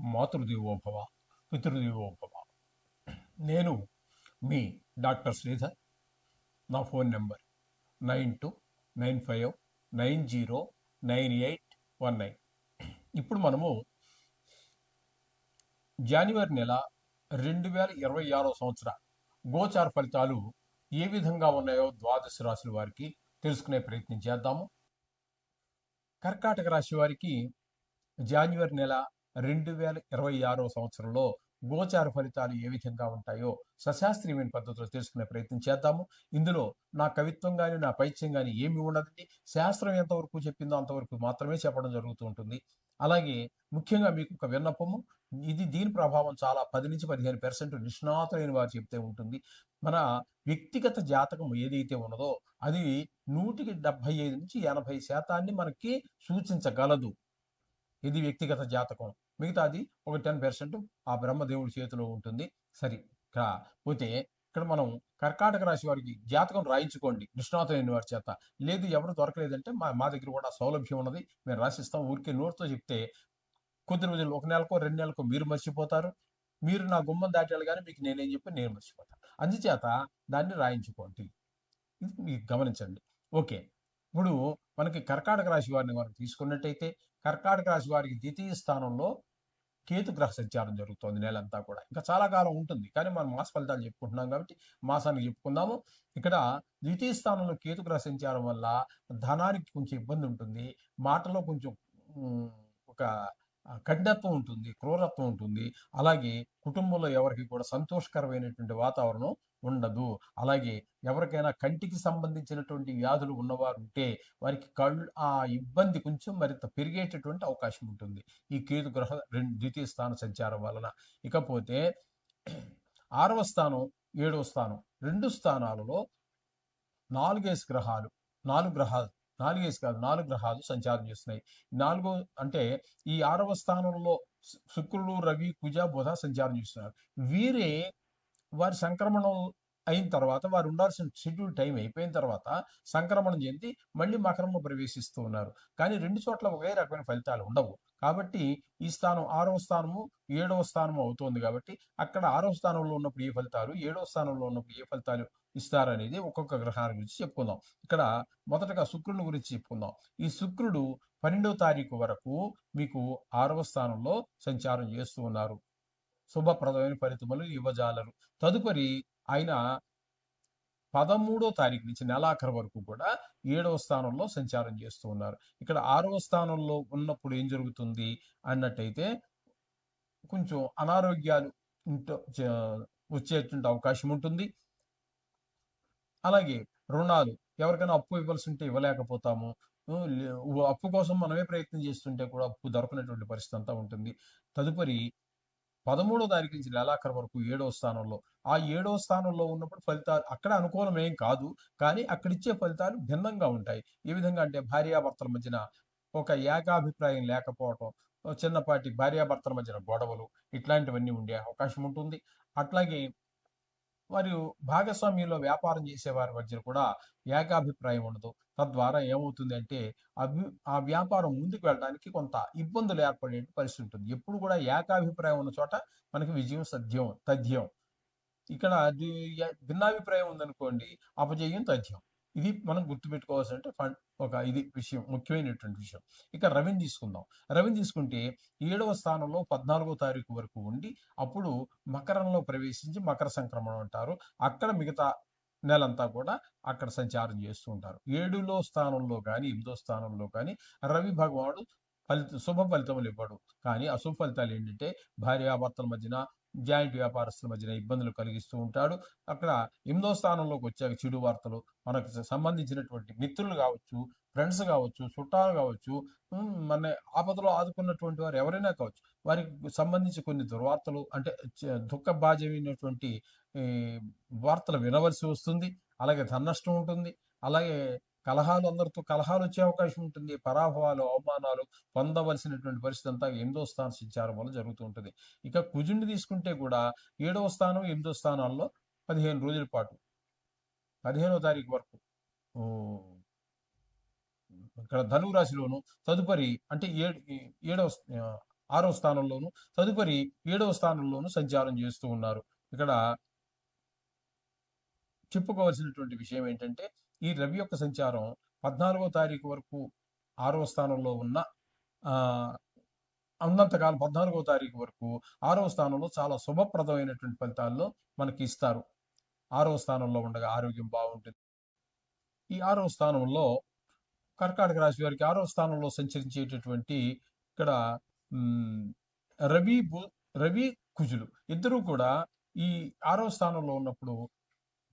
మాతృదేవోభవ పితృదేవోభవ. నేను మీ డాక్టర్ శ్రీధర్ నా phone number nine two nine five nine zero nine eight one nine. ఇప్పుడు మనము జనవరి నెల రెండు వేల ఇరవై ఆరో సంవత్సర గోచార ఫలితాలు ఏ విధంగా ఉన్నాయో ద్వాదశ రాశుల వారికి తెలుసుకునే ప్రయత్నం చేద్దాము. కర్కాటక రాశి వారికి జనవరి నెల రెండు వేల ఇరవై ఆరో సంవత్సరంలో గోచార ఫలితాలు ఏ విధంగా ఉంటాయో సశాస్త్రీయమైన పద్ధతిలో తెలుసుకునే ప్రయత్నం చేద్దాము. ఇందులో నా కవిత్వం కానీ నా పైత్యం కానీ ఏమి ఉండదండి. శాస్త్రం ఎంతవరకు చెప్పిందో అంతవరకు మాత్రమే చెప్పడం జరుగుతూ ఉంటుంది. అలాగే ముఖ్యంగా మీకు ఒక విన్నపము ఇది దీని ప్రభావం చాలా పది నుంచి పదిహేను పెర్సెంట్ నిష్ణాతులైన వారు చెప్తే ఉంటుంది. మన వ్యక్తిగత జాతకం ఏదైతే ఉన్నదో అది నూటికి డెబ్బై ఐదు నుంచి ఎనభై శాతాన్ని మనకి సూచించగలదు. ఇది వ్యక్తిగత జాతకం. మిగతాది ఒక టెన్ పర్సెంట్ ఆ బ్రహ్మదేవుడి చేతిలో ఉంటుంది. సరే పోతే ఇక్కడ మనం కర్కాటక రాశి వారికి జాతకం రాయించుకోండి. నిష్ణాతులైన వారి చేత. లేదు ఎవరు దొరకలేదంటే మా మా దగ్గర కూడా సౌలభ్యం ఉన్నది. మేము రాసిస్తాం. ఊరికే నోరుతో చెప్తే కొద్ది రోజులు ఒక నెలకో రెండు నెలకో మీరు మర్చిపోతారు. మీరు నా గుమ్మం దాటాలి కానీ మీకు నేనేం చెప్పి నేను మర్చిపోతాను అందుచేత దాన్ని రాయించుకోండి. ఇది మీరు గమనించండి. ఓకే. ఇప్పుడు మనకి కర్కాటక రాశి వారిని మనం తీసుకున్నట్టయితే కర్కాటక రాశి వారికి ద్వితీయ స్థానంలో కేతు గ్రహ సంచారం జరుగుతోంది నెలంతా కూడా. ఇంకా చాలా కాలం ఉంటుంది. కానీ మనం మాస ఫలితాలు చెప్పుకుంటున్నాం కాబట్టి మాసానికి చెప్పుకుందాము. ఇక్కడ ద్వితీయ స్థానంలో కేతు గ్రహ సంచారం వల్ల ధనానికి కొంచెం ఇబ్బంది ఉంటుంది. మాటలో కొంచెం ఒక కఠినత్వం ఉంటుంది క్రూరత్వం ఉంటుంది. అలాగే కుటుంబంలో ఎవరికి కూడా సంతోషకరమైనటువంటి వాతావరణం ఉండదు. అలాగే ఎవరికైనా కంటికి సంబంధించినటువంటి వ్యాధులు ఉన్నవారు ఉంటే వారికి కళ్ళు ఆ ఇబ్బంది కొంచెం మరింత పెరిగేటటువంటి అవకాశం ఉంటుంది. ఈ కేతు గ్రహ రెండు ద్వితీయ స్థాన సంచారం వలన. ఇకపోతే ఆరవ స్థానం ఏడవ స్థానం రెండు స్థానాలలో నాలుగేసి గ్రహాలు నాలుగు గ్రహాలు నాలుగేసి కాదు నాలుగు గ్రహాలు సంచారం చేస్తున్నాయి. నాలుగో అంటే ఈ ఆరవ స్థానంలో శుక్రుడు రవి కుజ బుధ సంచారం చేస్తున్నారు. వీరే వారి సంక్రమణం అయిన తర్వాత వారు ఉండాల్సిన షెడ్యూల్ టైం అయిపోయిన తర్వాత సంక్రమణం చెంది మళ్ళీ మకరంలో ప్రవేశిస్తూ ఉన్నారు. కానీ రెండు చోట్ల ఒకే రకమైన ఫలితాలు ఉండవు. కాబట్టి ఈ స్థానం ఆరవ స్థానము ఏడవ స్థానము అవుతోంది కాబట్టి అక్కడ ఆరవ స్థానంలో ఉన్నప్పుడు ఏ ఫలితాలు ఏడవ స్థానంలో ఉన్నప్పుడు ఏ ఫలితాలు ఇస్తారనేది ఒక్కొక్క గ్రహాల గురించి చెప్పుకుందాం. ఇక్కడ మొదటగా శుక్రుని గురించి చెప్పుకుందాం. ఈ శుక్రుడు పన్నెండవ తారీఖు వరకు మీకు ఆరవ స్థానంలో సంచారం చేస్తూ ఉన్నారు. శుభప్రదమైన ఫలితములు ఇవ్వజాలరు. తదుపరి ఆయన పదమూడో తారీఖు నుంచి నెలాఖరు వరకు కూడా ఏడవ స్థానంలో సంచారం చేస్తూ ఉన్నారు. ఇక్కడ ఆరవ స్థానంలో ఉన్నప్పుడు ఏం జరుగుతుంది అన్నట్టయితే కొంచెం అనారోగ్యాలు వచ్చేటువంటి అవకాశం ఉంటుంది. అలాగే రుణాలు ఎవరికైనా అప్పు ఇవ్వాల్సి ఉంటే ఇవ్వలేకపోతాము అప్పు కోసం మనమే ప్రయత్నం చేస్తుంటే కూడా అప్పు దొరకనటువంటి పరిస్థితి అంతా ఉంటుంది. తదుపరి పదమూడో తారీఖు నుంచి నెలాఖరు వరకు ఏడవ స్థానంలో. ఆ ఏడవ స్థానంలో ఉన్నప్పుడు ఫలితాలు అక్కడ అనుకూలం ఏం కాదు కానీ అక్కడ ఇచ్చే ఫలితాలు భిన్నంగా ఉంటాయి. ఏ విధంగా అంటే భార్యాభర్తల మధ్యన ఒక ఏకాభిప్రాయం లేకపోవటం చిన్నపాటి భార్యాభర్తల మధ్యన గొడవలు ఇట్లాంటివన్నీ ఉండే అవకాశం ఉంటుంది. అట్లాగే మరియు భాగస్వామ్యంలో వ్యాపారం చేసేవారి మధ్య కూడా ఏకాభిప్రాయం ఉండదు. తద్వారా ఏమవుతుంది అంటే అభి ఆ వ్యాపారం ముందుకు వెళ్ళడానికి కొంత ఇబ్బందులు ఏర్పడే పరిస్థితి ఉంటుంది. ఎప్పుడు కూడా ఏకాభిప్రాయం ఉన్న చోట మనకి విజయం సద్యం తథ్యం. ఇక్కడ భిన్నాభిప్రాయం ఉందనుకోండి అపజయం తథ్యం. ఇది మనం గుర్తుపెట్టుకోవాల్సిన ఫండ్ ఒక ఇది విషయం ముఖ్యమైనటువంటి విషయం. ఇక రవిని తీసుకుందాం. రవిని తీసుకుంటే ఏడవ స్థానంలో పద్నాలుగో తారీఖు వరకు ఉండి అప్పుడు మకరంలో ప్రవేశించి మకర సంక్రమణం అంటారు. అక్కడ మిగతా నెలంతా కూడా అక్కడ సంచారం చేస్తూ ఉంటారు. ఏడులో స్థానంలో కానీ ఎనిమిదో స్థానంలో కానీ రవి భగవానుడు ఫలిత శుభ ఫలితములు ఇవ్వడు. కానీ అశుభ ఫలితాలు ఏంటంటే భార్యాభర్తల మధ్యన జాయింట్ వ్యాపారస్తుల మధ్యన ఇబ్బందులు కలిగిస్తూ ఉంటాడు. అక్కడ ఎనిమిదో స్థానంలోకి వచ్చాక చెడు వార్తలు మనకు సంబంధించినటువంటి మిత్రులు కావచ్చు ఫ్రెండ్స్ కావచ్చు చుట్టాలు కావచ్చు మన ఆపదలో ఆదుకున్నటువంటి వారు ఎవరైనా కావచ్చు వారికి సంబంధించి కొన్ని దుర్వార్తలు అంటే దుఃఖ బాధ్యమైనటువంటి వార్తలు వినవలసి వస్తుంది. అలాగే ధననష్టం ఉంటుంది. అలాగే కలహాలు అందరితో కలహాలు వచ్చే అవకాశం ఉంటుంది. పరాభవాలు అవమానాలు పొందవలసినటువంటి పరిస్థితి అంతా ఎనిమిదో స్థానం సంచారం వల్ల జరుగుతూ ఉంటుంది. ఇక కుజుడిని తీసుకుంటే కూడా ఏడవ స్థానం ఎనిమిదో స్థానాల్లో పదిహేను రోజుల పాటు. పదిహేనో తారీఖు వరకు. ఇక్కడ ధనువు రాశిలోను తదుపరి అంటే ఏడు ఏడవ ఆరో స్థానంలోను తదుపరి ఏడవ స్థానంలోను సంచారం చేస్తూ ఉన్నారు. ఇక్కడ చెప్పుకోవాల్సినటువంటి విషయం ఏంటంటే ఈ రవి యొక్క సంచారం పద్నాలుగో తారీఖు వరకు ఆరవ స్థానంలో ఉన్న ఆ ఉన్నంతకాలం పద్నాలుగో తారీఖు వరకు ఆరవ స్థానంలో చాలా శుభప్రదమైనటువంటి ఫలితాల్లో మనకి ఇస్తారు. ఆరవ స్థానంలో ఉండగా ఆరోగ్యం బాగుంటుంది. ఈ ఆరవ స్థానంలో కర్కాటక రాశి వారికి ఆరవ స్థానంలో సంచరించేటటువంటి ఇక్కడ రవి భూ రవి కుజులు ఇద్దరూ కూడా ఈ ఆరవ స్థానంలో ఉన్నప్పుడు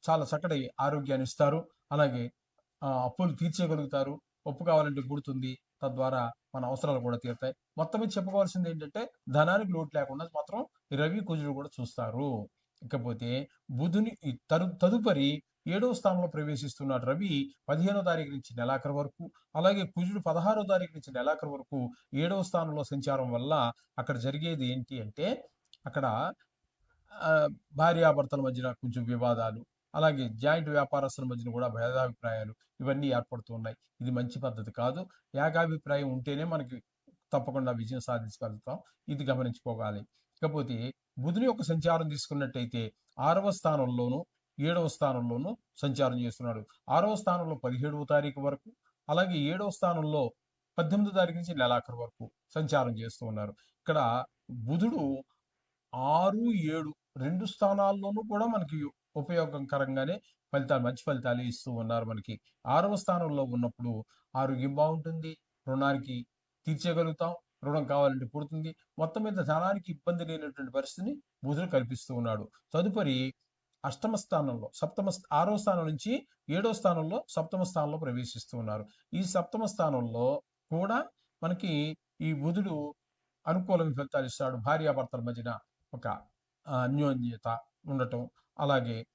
చాలా చక్కటి ఆరోగ్యాన్ని ఇస్తారు. అలాగే అప్పులు తీర్చేయగలుగుతారు ఒప్పు కావాలంటే గుడుతుంది తద్వారా మన అవసరాలు కూడా తీరుతాయి. మొత్తం మీద చెప్పుకోవాల్సింది ఏంటంటే ధనానికి లోటు లేకుండా మాత్రం రవి కుజుడు కూడా చూస్తారు. ఇకపోతే బుధుని తరు తదుపరి ఏడవ స్థానంలో ప్రవేశిస్తున్నాడు రవి పదిహేనో తారీఖు నుంచి నెలాఖరు వరకు అలాగే కుజుడు పదహారో తారీఖు నుంచి నెలాఖరు వరకు ఏడవ స్థానంలో సంచారం వల్ల అక్కడ జరిగేది ఏంటి అంటే అక్కడ భార్యాభర్తల మధ్యన కొంచెం వివాదాలు అలాగే జాయింట్ వ్యాపారస్తుల మధ్యన కూడా భేదాభిప్రాయాలు ఇవన్నీ ఏర్పడుతున్నాయి ఇది మంచి పద్ధతి కాదు. ఏకాభిప్రాయం ఉంటేనే మనకి తప్పకుండా విజయం సాధించగలుగుతాం. ఇది గమనించుకోవాలి. ఇకపోతే బుధుని యొక్క సంచారం తీసుకున్నట్టయితే ఆరవ స్థానంలోను ఏడవ స్థానంలోను సంచారం చేస్తున్నాడు. ఆరవ స్థానంలో పదిహేడవ తారీఖు వరకు అలాగే ఏడవ స్థానంలో పద్దెనిమిదో తారీఖు నుంచి నెలాఖరు వరకు సంచారం చేస్తూ ఉన్నారు. ఇక్కడ బుధుడు ఆరు ఏడు రెండు స్థానాల్లోనూ కూడా మనకి ఉపయోగకరంగానే ఫలితాలు మంచి ఫలితాలు ఇస్తూ ఉన్నారు మనకి. ఆరవ స్థానంలో ఉన్నప్పుడు ఆరోగ్యం బాగుంటుంది రుణానికి తీర్చేయగలుగుతాం రుణం కావాలంటే పుడుతుంది. మొత్తం మీద ధనానికి ఇబ్బంది లేనటువంటి పరిస్థితిని బుధుడు కల్పిస్తూ ఉన్నాడు. తదుపరి అష్టమ స్థానంలో సప్తమ ఆరో స్థానం నుంచి ఏడో స్థానంలో సప్తమ స్థానంలో ప్రవేశిస్తూ ఉన్నారు. ఈ సప్తమ స్థానంలో కూడా మనకి ఈ బుధుడు అనుకూలమైన ఫలితాలు ఇస్తాడు. భార్యాభర్తల మధ్యన ఒక అన్యోన్యత ఉండటం అలాగే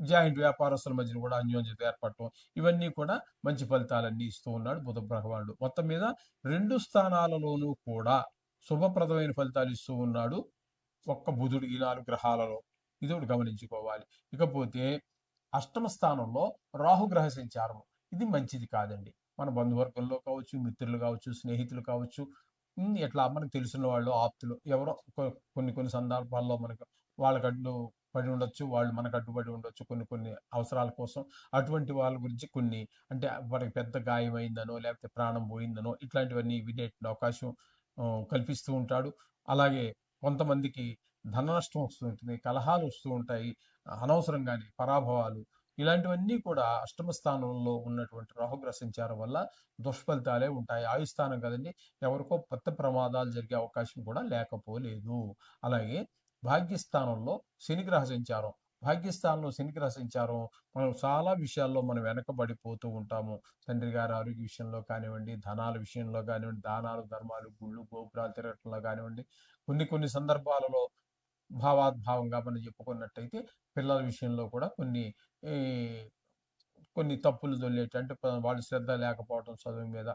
జాయింట్ వ్యాపారస్తుల మధ్యన కూడా అన్యోన్యత ఏర్పడటం ఇవన్నీ కూడా మంచి ఫలితాలన్నీ ఇస్తూ ఉన్నాడు బుధ భగవానుడు. మొత్తం మీద రెండు స్థానాలలోనూ కూడా శుభప్రదమైన ఫలితాలు ఇస్తూ ఉన్నాడు ఒక్క బుధుడు ఈ నాలుగు గ్రహాలలో. ఇది ఒకటి గమనించుకోవాలి. ఇకపోతే అష్టమ స్థానంలో రాహుగ్రహ సంచారం. ఇది మంచిది కాదండి. మన బంధువర్గంలో కావచ్చు మిత్రులు కావచ్చు స్నేహితులు కావచ్చు ఎట్లా మనకు తెలిసిన వాళ్ళు ఆప్తులు ఎవరో కొ- కొన్ని కొన్ని సందర్భాల్లో మనకు వాళ్ళకి అడ్డు పడి ఉండొచ్చు వాళ్ళు మనకు అడ్డుపడి ఉండొచ్చు కొన్ని కొన్ని అవసరాల కోసం. అటువంటి వాళ్ళ గురించి కొన్ని అంటే వాళ్ళకి పెద్ద గాయమైందనో లేకపోతే ప్రాణం పోయిందనో ఇట్లాంటివన్నీ వినే అవకాశం కల్పిస్తూ ఉంటాడు. అలాగే కొంతమందికి ధన నష్టం వస్తూ ఉంటుంది కలహాలు వస్తూ ఉంటాయి అనవసరంగానే పరాభవాలు ఇలాంటివన్నీ కూడా అష్టమ స్థానంలో ఉన్నటువంటి రాహుగ్రహ సంచారం వల్ల దుష్ఫలితాలే ఉంటాయి. ఆయుస్థానం కదండి ఎవరికో కొత్త ప్రమాదాలు జరిగే అవకాశం కూడా లేకపోలేదు. అలాగే భాగ్యస్థానంలో శనిగ్రహ సంచారం భాగ్యస్థానంలో శనిగ్రహ సంచారం మనం చాలా విషయాల్లో మనం వెనకబడిపోతూ ఉంటాము. తండ్రి గారి ఆరోగ్య విషయంలో కానివ్వండి ధనాల విషయంలో కానివ్వండి దానాలు ధర్మాలు గుళ్ళు గోపురాలు తిరగటంలో కానివ్వండి కొన్ని కొన్ని సందర్భాలలో భావాద్భావంగా మనం చెప్పుకున్నట్టయితే పిల్లల విషయంలో కూడా కొన్ని ఈ, కొన్ని తప్పులు దొల్లేటి అంటే వాళ్ళు శ్రద్ధ లేకపోవడం చదువు మీద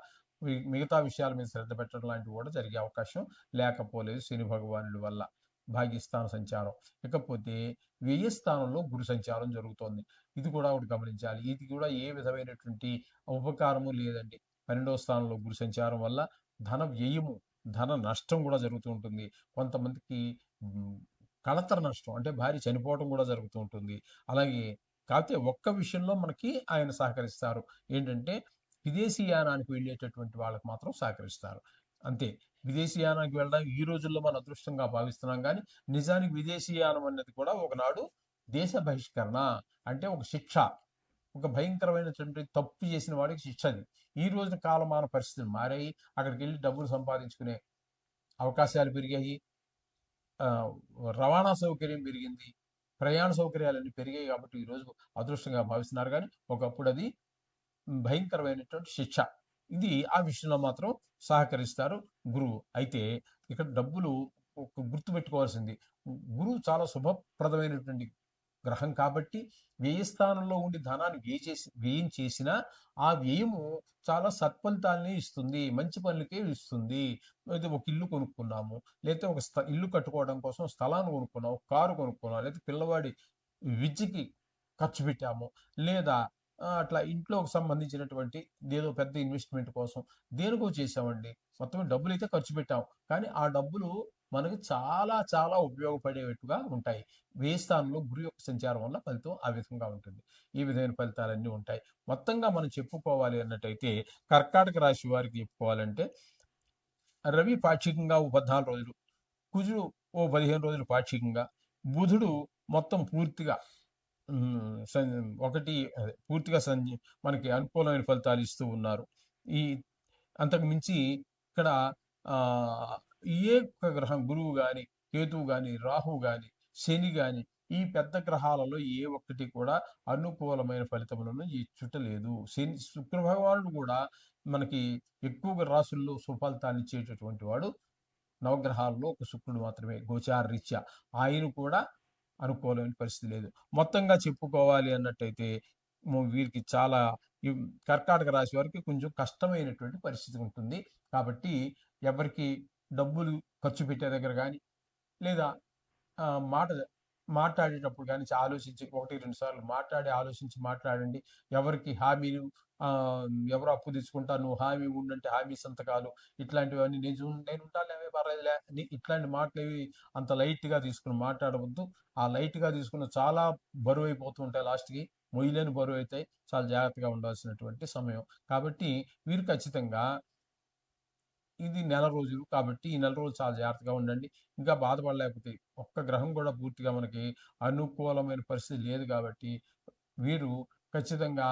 మిగతా విషయాల మీద శ్రద్ధ పెట్టడం లాంటివి కూడా జరిగే అవకాశం లేకపోలేదు శని భగవానుడి వల్ల. భాగ్యస్థాన సంచారం. ఇకపోతే వ్యయ స్థానంలో గురు సంచారం జరుగుతోంది. ఇది కూడా ఒకటి గమనించాలి. ఇది కూడా ఏ విధమైనటువంటి ఉపకారము లేదండి. పన్నెండవ స్థానంలో గురు సంచారం వల్ల ధన వ్యయము ధన నష్టం కూడా జరుగుతూ ఉంటుంది. కొంతమందికి కళతర నష్టం అంటే భార్య చనిపోవడం కూడా జరుగుతూ ఉంటుంది. అలాగే కాకపోతే ఒక్క విషయంలో మనకి ఆయన సహకరిస్తారు. ఏంటంటే విదేశీయానానికి వెళ్ళేటటువంటి వాళ్ళకి మాత్రం సహకరిస్తారు. అంతే. విదేశీయానానికి వెళ్ళడం ఈ రోజుల్లో మన అదృష్టంగా భావిస్తున్నాం కానీ నిజానికి విదేశీయానం అనేది కూడా ఒకనాడు దేశ బహిష్కరణ అంటే ఒక శిక్ష. ఒక భయంకరమైనటువంటి తప్పు చేసిన వాడికి శిక్ష అది. ఈ రోజున కాలమాన పరిస్థితులు మారాయి. అక్కడికి వెళ్ళి డబ్బులు సంపాదించుకునే అవకాశాలు పెరిగాయి. రవాణా సౌకర్యం పెరిగింది. ప్రయాణ సౌకర్యాలన్నీ పెరిగాయి కాబట్టి ఈ రోజు అదృష్టంగా భావిస్తున్నారు కానీ ఒకప్పుడు అది భయంకరమైనటువంటి శిక్ష. ఇది ఆ విషయంలో మాత్రం సహకరిస్తారు గురువు. అయితే ఇక్కడ డబ్బులు గుర్తుపెట్టుకోవాల్సింది గుర్తు పెట్టుకోవాల్సింది. గురువు చాలా శుభప్రదమైనటువంటి గ్రహం కాబట్టి వ్యయ స్థానంలో ఉండి ధనాన్ని వ్యయ చేసి వ్యయం చేసినా ఆ వ్యయము చాలా సత్ఫలితాలని ఇస్తుంది. మంచి పనులకే ఇస్తుంది. అయితే ఒక ఇల్లు కొనుక్కున్నాము లేకపోతే ఒక స్థ ఇల్లు కట్టుకోవడం కోసం స్థలాన్ని కొనుక్కున్నాం కారు కొనుక్కున్నాం లేదా పిల్లవాడి విద్యకి ఖర్చు పెట్టాము లేదా అట్లా ఇంట్లోకి సంబంధించినటువంటి ఏదో పెద్ద ఇన్వెస్ట్మెంట్ కోసం దేనికో చేసామండి మొత్తం డబ్బులు అయితే ఖర్చు పెట్టాం. కానీ ఆ డబ్బులు మనకి చాలా చాలా ఉపయోగపడేట్టుగా ఉంటాయి. వ్యయ స్థానంలో గురు యొక్క సంచారం వల్ల ఫలితం ఆ విధంగా ఉంటుంది. ఈ విధమైన ఫలితాలన్నీ ఉంటాయి. మొత్తంగా మనం చెప్పుకోవాలి అన్నట్టయితే కర్కాటక రాశి వారికి చెప్పుకోవాలంటే రవి పాక్షికంగా ఓ పద్నాలుగు రోజులు కుజుడు ఓ పదిహేను రోజులు పాక్షికంగా బుధుడు మొత్తం పూర్తిగా ఒకటి పూర్తిగా సంజ మనకి అనుకూలమైన ఫలితాలు ఇస్తూ ఉన్నారు. ఈ అంతకు మించి ఇక్కడ ఏ ఒక్క గ్రహం గురువు కానీ కేతువు కానీ రాహు కానీ శని కానీ ఈ పెద్ద గ్రహాలలో ఏ ఒక్కటి కూడా అనుకూలమైన ఫలితములను ఇచ్చుటలేదు శని శుక్ర భగవానుడు కూడా మనకి ఎక్కువగా రాసుల్లో సుఫలితాన్ని ఇచ్చేటటువంటి వాడు నవగ్రహాల్లో ఒక శుక్రుడు మాత్రమే గోచార రీత్యా. ఆయన కూడా అనుకోలేని పరిస్థితి లేదు. మొత్తంగా చెప్పుకోవాలి అన్నట్టయితే వీరికి చాలా కర్కాటక రాశి వారికి కొంచెం కష్టమైనటువంటి పరిస్థితి ఉంటుంది. కాబట్టి ఎవరికి డబ్బులు ఖర్చు పెట్టే దగ్గర కానీ లేదా మాట మాట్లాడేటప్పుడు కానీ ఆలోచించి ఒకటి రెండు సార్లు మాట్లాడి ఆలోచించి మాట్లాడండి. ఎవరికి హామీలు ఎవరు అప్పు తీసుకుంటా నువ్వు హామీ ఉండంటే హామీ సంతకాలు ఇట్లాంటివన్నీ నేను నేను ఉంటానులే పర్లేదులే అని ఇట్లాంటి మాటలు ఏవి అంత లైట్గా తీసుకుని మాట్లాడవద్దు. ఆ లైట్గా తీసుకున్న చాలా బరువు అయిపోతూ ఉంటాయి లాస్ట్కి. మొయ్యలేని బరువు అయితే చాలా జాగ్రత్తగా ఉండాల్సినటువంటి సమయం. కాబట్టి వీరు ఖచ్చితంగా ఇది నెల రోజులు కాబట్టి ఈ నెల రోజులు చాలా జాగ్రత్తగా ఉండండి. ఇంకా బాధపడలేకపోతే ఒక్క గ్రహం కూడా పూర్తిగా మనకి అనుకూలమైన పరిస్థితి లేదు కాబట్టి వీరు ఖచ్చితంగా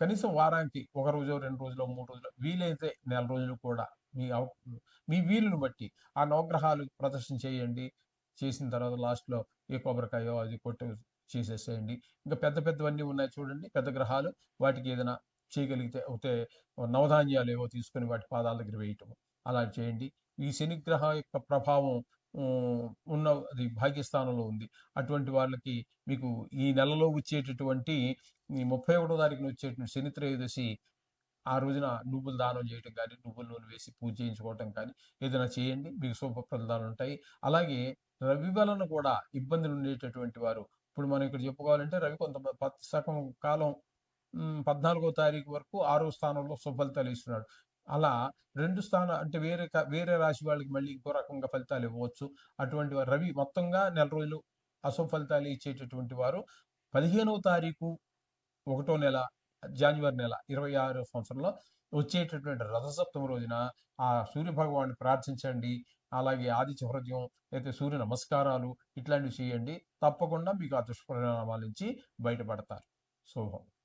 కనీసం వారానికి ఒక రోజు రెండు రోజులు మూడు రోజులు వీలైతే నెల రోజులు కూడా మీ అవ మీ వీలుని బట్టి ఆ నవగ్రహాలు ప్రదర్శన చేయండి. చేసిన తర్వాత లాస్ట్లో ఏ కొబ్బరికాయో అది కొట్టు చేసేసేయండి. ఇంకా పెద్ద పెద్దవన్నీ ఉన్నాయి చూడండి పెద్ద గ్రహాలు. వాటికి ఏదైనా చేయగలిగితే అయితే నవధాన్యాలు ఏవో తీసుకొని వాటి పాదాల దగ్గర వేయటం అలా చేయండి. ఈ శనిగ్రహ యొక్క ప్రభావం ఉన్న అది భాగ్యస్థానంలో ఉంది. అటువంటి వాళ్ళకి మీకు ఈ నెలలో వచ్చేటటువంటి ఈ ముప్పై ఒకటో తారీఖున వచ్చేటువంటి శని త్రయోదశి ఆ రోజున నువ్వులు దానం చేయటం కానీ నువ్వుల నూనె వేసి పూజ చేయించుకోవటం కానీ ఏదైనా చేయండి. మీకు శుభ ఫలితాలు ఉంటాయి. అలాగే రవి వలన కూడా ఇబ్బందులు ఉండేటటువంటి వారు ఇప్పుడు మనం ఇక్కడ చెప్పుకోవాలంటే రవి కొంత ప- సగం కాలం పద్నాలుగో తారీఖు వరకు ఆరో స్థానంలో సుఫలితాలు ఇస్తున్నాడు. అలా రెండు స్థానం అంటే వేరే వేరే రాశి వాళ్ళకి మళ్ళీ ఇంకో రకంగా ఫలితాలు ఇవ్వచ్చు. అటువంటి వారు రవి మొత్తంగా నెల రోజులు అసఫలితాలు ఇచ్చేటటువంటి వారు పదిహేనవ తారీఖు ఒకటో నెల జనవరి నెల ఇరవై ఆరో సంవత్సరంలో వచ్చేటటువంటి రథసప్తమి రోజున ఆ సూర్య భగవాన్ని ప్రార్థించండి. అలాగే ఆదిత్య హృదయం అయితే సూర్య నమస్కారాలు ఇట్లాంటివి చేయండి. తప్పకుండా మీకు ఆ దుష్పరిణామాల నుంచి బయటపడతారు. శుభం.